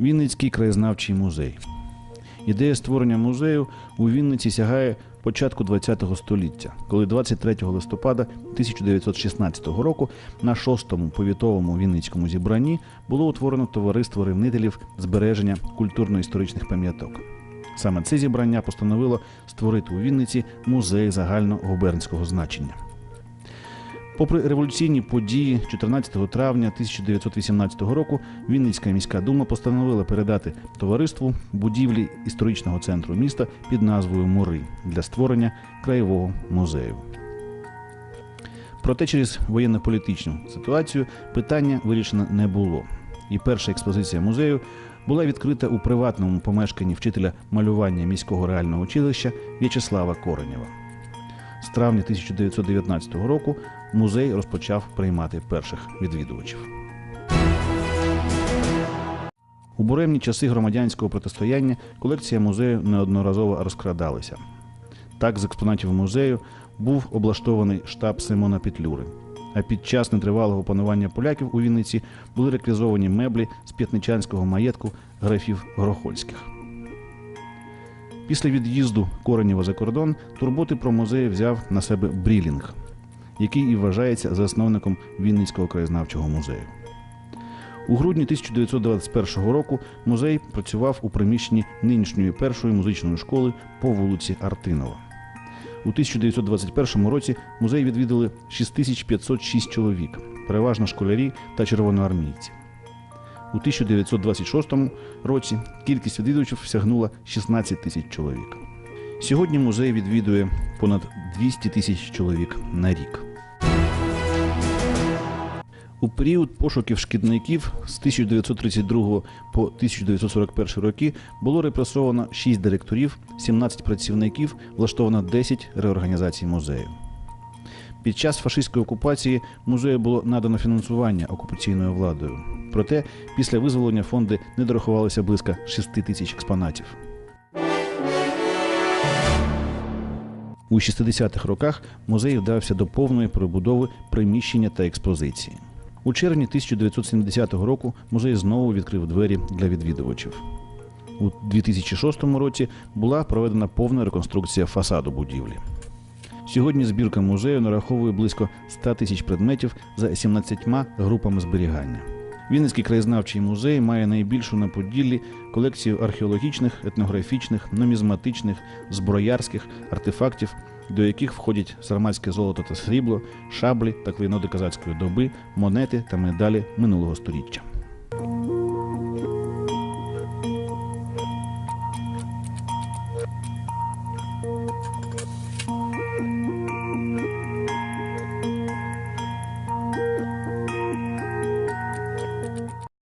Вінницький краєзнавчий музей. Ідея створення музею у Вінниці сягає початку ХХ століття, коли 23 листопада 1916 року на шостому повітовому Вінницькому зібранні було утворено товариство ревнителів збереження культурно-історичних пам'яток. Саме це зібрання постановило створити у Вінниці музей загальногубернського значення. Попри революційні події, 14 травня 1918 року Вінницька міська дума постановила передати товариству будівлі історичного центру міста під назвою Мури для створення краєвого музею. Проте через воєнно-політичну ситуацію питання вирішено не було. І перша експозиція музею була відкрита у приватному помешканні вчителя малювання міського реального училища В'ячеслава Коренєва. З травня 1919 року музей розпочав приймати перших відвідувачів. У буремні часи громадянського протистояння колекція музею неодноразово розкрадалася. Так, з експонатів музею був облаштований штаб Симона Петлюри. А під час нетривалого панування поляків у Вінниці були реквізовані меблі з п'ятничанського маєтку графів Грохольських. Після від'їзду Коренєва за кордон турботи про музей взяв на себе Брілінг, який і вважається засновником Вінницького краєзнавчого музею. У грудні 1921 року музей працював у приміщенні нинішньої першої музичної школи по вулиці Артинова. У 1921 році музей відвідали 6506 чоловік, переважно школярі та червоноармійці. У 1926 році кількість відвідувачів сягнула 16 тисяч чоловік. Сьогодні музей відвідує понад 200 тисяч чоловік на рік. У період пошуків шкідників з 1932 по 1941 роки було репресовано 6 директорів, 17 працівників, влаштовано 10 реорганізацій музею. Під час фашистської окупації музею було надано фінансування окупаційною владою. Проте після визволення фонди не дорахувалося близько 6 тисяч експонатів. У 60-х роках музей вдався до повної перебудови приміщення та експозиції. У червні 1970 року музей знову відкрив двері для відвідувачів. У 2006 році була проведена повна реконструкція фасаду будівлі. Сьогодні збірка музею нараховує близько 100 тисяч предметів за 17 групами зберігання. Вінницький краєзнавчий музей має найбільшу на Поділлі колекцію археологічних, етнографічних, нумізматичних, зброярських артефактів, до яких входять сарматське золото та срібло, шаблі та клейноди козацької доби, монети та медалі минулого століття.